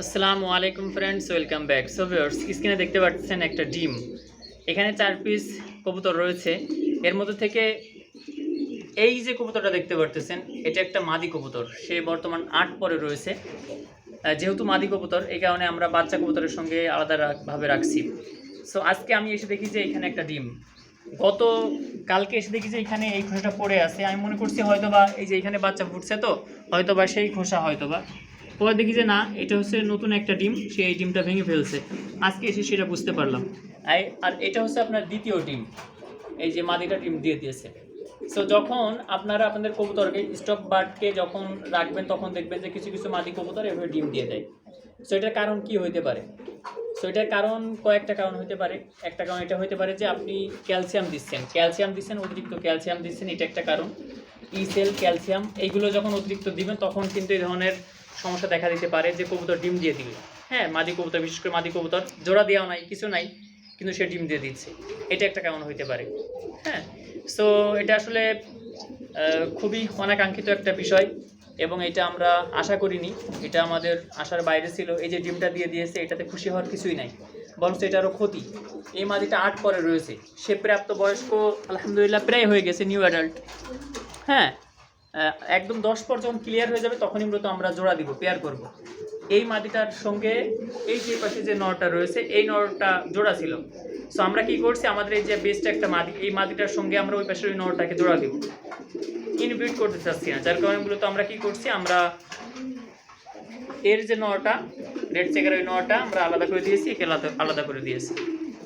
আসসালামু আলাইকুম friends welcome back so viewers স্ক্রিনে দেখতে পাচ্ছেন একটা ডিম। এখানে চার পিস কবুতর রয়েছে। এর মধ্যে থেকে এই যে কবুতরটা দেখতে পারতেছেন, এটা একটা মাদি কবুতর। সে বর্তমান আট পরে রয়েছে। যেহেতু মাদি কবুতর, এই কারণে আমরা বাচ্চা কবুতরের সঙ্গে আলাদা ভাবে রাখছি। সো আজকে আমি এসে দেখি যে এখানে একটা ডিম। গত, কালকে এসে দেখি যে এখানে এই খোসাটা পড়ে আছে। আমি মনে করছি হয়তোবা এই যে এখানে বাচ্চা ফুটছে তো, হয়তোবা সেই খোসা হয়তো বা পরে দেখি যে না, এটা হচ্ছে নতুন একটা ডিম সে এই ডিমটা ভেঙে ফেলছে। আজকে এসে সেটা বুঝতে পারলাম। আর এটা হচ্ছে আপনার দ্বিতীয় ডিম। এই যে মাদিটা ডিম দিয়ে দিয়েছে। সো যখন আপনারা আপনাদের কবুতরকে স্টক বার্ডকে যখন রাখবেন, তখন দেখবেন যে কিছু কিছু মাদি কবুতর এভাবে ডিম দিয়ে দেয়। সো এটার কারণ কি হইতে পারে? সো এটার কারণ কয়েকটা কারণ হতে পারে। একটা কারণ এটা হতে পারে যে আপনি ক্যালসিয়াম দিচ্ছেন। ক্যালসিয়াম দিচ্ছেন, অতিরিক্ত ক্যালসিয়াম দিচ্ছেন, এটা একটা কারণ। ইসেল ক্যালসিয়াম, এইগুলো যখন অতিরিক্ত দিবেন, তখন কিন্তু এই ধরনের সমস্যা দেখা দিতে পারে যে কবুতর ডিম দিয়ে দিবে হ্যাঁ মাদি কবুতর, বিশেষ করে মাদি কবুতর, জোড়া দেওয়া নাই, কিছু নাই, কিন্তু সে ডিম দিয়ে দিচ্ছে। এটা একটা কারণ হইতে পারে। হ্যাঁ সো এটা আসলে খুবই অনাকাঙ্ক্ষিত একটা বিষয় এবং এটা আমরা আশা করিনি। এটা আমাদের আশার বাইরে ছিল, এই যে ডিমটা দিয়ে দিয়েছে, এটাতে খুশি হওয়ার কিছুই নাই। বরঞ্চ এটা ক্ষতি। এই মাদিটা আট পরে রয়েছে। সে প্রাপ্ত বয়স্ক, আলহামদুলিল্লাহ, প্রায় হয়ে গেছে নিউ অ্যাডাল্ট হ্যাঁ একদম দশ পর যখন ক্লিয়ার হয়ে যাবে, তখনই মূলত আমরা জোড়া দিব পেয়ার করব। এই মাদিটার সঙ্গে এই যে পাশে যে নরটা রয়েছে, এই নরটা জোড়া ছিল। সো আমরা কি করছি? আমাদের এই যে বেস্ট একটা মাদি এই মাদিটার সঙ্গে আমরা ওই পাশের ওই নরটাকে জোড়া দিব। ইনভিট করতে চাচ্ছি না, যার কারণে মূলত আমরা কি করছি? আমরা এর যে নটা রেড চেকের ওই নটা আমরা আলাদা করে দিয়েছি, একে আলাদা আলাদা করে দিয়েছি।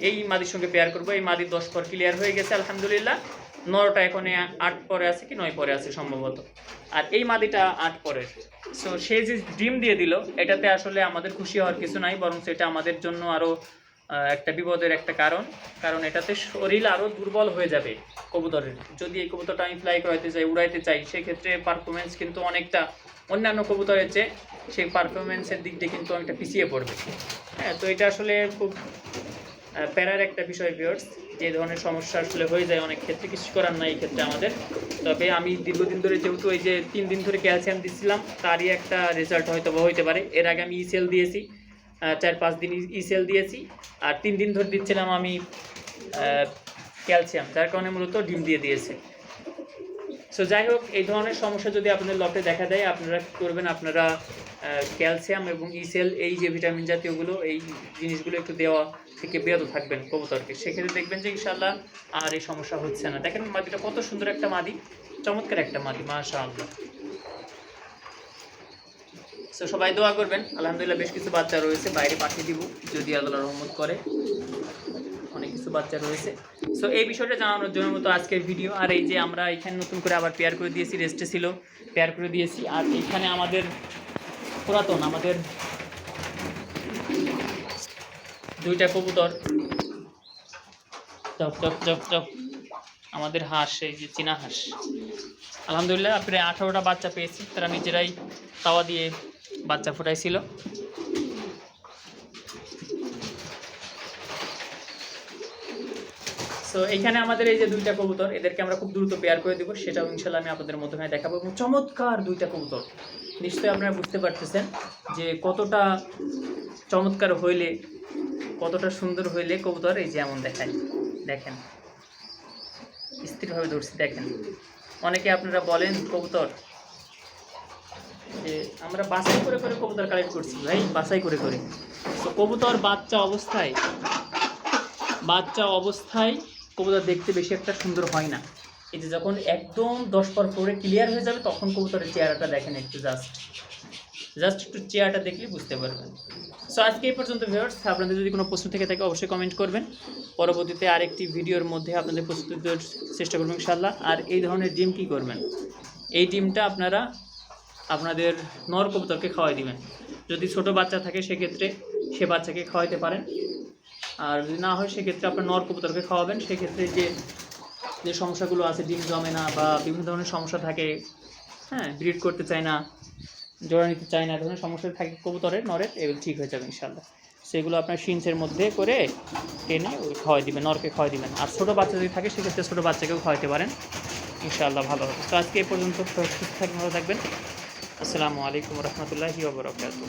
এই মাদির সঙ্গে পেয়ার করব। এই মাদির দশ পর ক্লিয়ার হয়ে গেছে, আলহামদুলিল্লাহ। নটা এখন আট পরে আছে কি নয় পরে আছে সম্ভবত। আর এই মাদিটা আট পরের সো সে যে ডিম দিয়ে দিল, এটাতে আসলে আমাদের খুশি হওয়ার কিছু নাই, বরং সেটা আমাদের জন্য আরও একটা বিপদের একটা কারণ। কারণ এটাতে শরীর আরও দুর্বল হয়ে যাবে কবুতরের। যদি এই কবুতরটা আমি ফ্লাই করাইতে চাই, উড়াইতে চাই, সেক্ষেত্রে পারফরমেন্স কিন্তু অনেকটা অন্যান্য কবুতরের চেয়ে, সেই পারফরমেন্সের দিক দিয়ে কিন্তু অনেকটা পিছিয়ে পড়বে। হ্যাঁ তো এটা আসলে খুব প্যারার একটা বিষয় ভিউয়ার্স যে ধরনের সমস্যা আসলে হয়ে যায় অনেক ক্ষেত্রে, কিছু করার নাই এই ক্ষেত্রে আমাদের। তবে আমি দীর্ঘদিন ধরে যেহেতু এই যে তিন দিন ধরে ক্যালসিয়াম দিচ্ছিলাম তারই একটা রেজাল্ট হয়তো বা হইতে পারে। এর আগে আমি ইসেল দিয়েছি চার পাঁচ দিন ইসেল দিয়েছি, আর তিন দিন ধরে দিচ্ছিলাম আমি ক্যালসিয়াম যার কারণে মূলত ডিম দিয়ে দিয়েছে। সো যাই হোক এই ধরনের সমস্যা যদি আপনাদের লটে দেখা দেয়, আপনারা কী করবেন? আপনারা ক্যালসিয়াম এবং ইসেল, এই যে ভিটামিন জাতীয়গুলো, এই জিনিসগুলো একটু দেওয়া থেকে বিরত থাকবেন কবুতরকে। সেক্ষেত্রে দেখবেন যে ইনশাল্লাহ আর এই সমস্যা হচ্ছে না। দেখেন মাদিটা কত সুন্দর একটা মাদি, চমৎকার একটা মাদি মাশা আল্লাহ সো সবাই দোয়া করবেন। আলহামদুলিল্লাহ, বেশ কিছু বাচ্চা রয়েছে, বাইরে পাঠিয়ে দিব, যদি আল্লাহ রহমত করে। কিছু বাচ্চা রয়েছে। সো এই বিষয়টা জানানোর জন্য মতো আজকের ভিডিও আর এই যে আমরা এখানে নতুন করে আবার পেয়ার করে দিয়েছি রেস্টে ছিল পেয়ার করে দিয়েছি। আর এখানে আমাদের পুরাতন, আমাদের দুইটা কবুতর। চক চক চক চক আমাদের হাঁস, এই যে চীনা হাঁস। আলহামদুলিল্লাহ, প্রায় আঠারোটা বাচ্চা পেয়েছি। তারা নিজেরাই তাওয়া দিয়ে বাচ্চা ফুটাইছিল। সো এখানে আমাদের এই যে দুইটা কবুতর, এদেরকে আমরা খুব দ্রুত পেয়ার করে দেবো। সেটাও ইনশাল্লাহ আমি আপনাদের মাধ্যমে দেখাবো। এবং চমৎকার দুইটা কবুতর। নিশ্চয়ই আপনারা বুঝতে পারতেছেন যে কতটা চমৎকার হইলে, কতটা সুন্দর হইলে কবুতর, এই যে এমন দেখায় দেখেন। স্থিরভাবে ধরছি, দেখেন। অনেকে আপনারা বলেন কবুতর, যে আমরা বাছাই করে করে কবুতর কালেক্ট করছি। ভাই, বাছাই করে করে। তো কবুতর বাচ্চা অবস্থায় বাচ্চা অবস্থায় কবুতর দেখতে বেশি একটা সুন্দর হয় না। এই যখন একদম দশ পর পরে ক্লিয়ার হয়ে যাবে, তখন কবুতরের চেহারাটা দেখেন একটু জাস্ট জাস্ট একটু চেয়ারটা দেখলে বুঝতে পারবেন। সো আজকে এই পর্যন্ত ভিউয়ার্স আপনাদের যদি কোনো প্রশ্ন থেকে থাকে, অবশ্যই কমেন্ট করবেন। পরবর্তীতে আরেকটি ভিডিওর মধ্যে আপনাদের প্রস্তুতি দেওয়ার চেষ্টা করবেন ইনশাল্লাহ আর এই ধরনের ডিম কী করবেন? এই ডিমটা আপনারা আপনাদের নর কবুতরকে খাওয়াই দিবেন। যদি ছোট বাচ্চা থাকে, সেক্ষেত্রে সে বাচ্চাকে খাওয়াইতে পারেন। আর যদি না হয়, সেক্ষেত্রে আপনার নর কবুতরকে খাওয়াবেন। সেক্ষেত্রে যে যে সমস্যাগুলো আছে, ডিম জমে না বা বিভিন্ন ধরনের সমস্যা থাকে হ্যাঁ ব্রিড করতে চায় না, জোড়া নিতে চায় না, এ ধরনের সমস্যা থাকে কবুতরের, নরের এগুলো ঠিক হয়ে যাবে ইনশাল্লাহ সেগুলো আপনার সিঞ্চের মধ্যে করে টেনে ওই খাওয়াই দিবেন, নরকে খাওয়াই দিবেন। আর ছোটো বাচ্চা যদি থাকে, সেক্ষেত্রে ছোটো বাচ্চাকেও খাওয়াইতে পারেন। ইনশাআল্লাহ ভালো হবে। তো আজকে এই পর্যন্ত সুস্থ থাকবেন, ভালো থাকবেন। আসসালামু আলাইকুম রহমতুল্লাহি ওবরাকাতুহ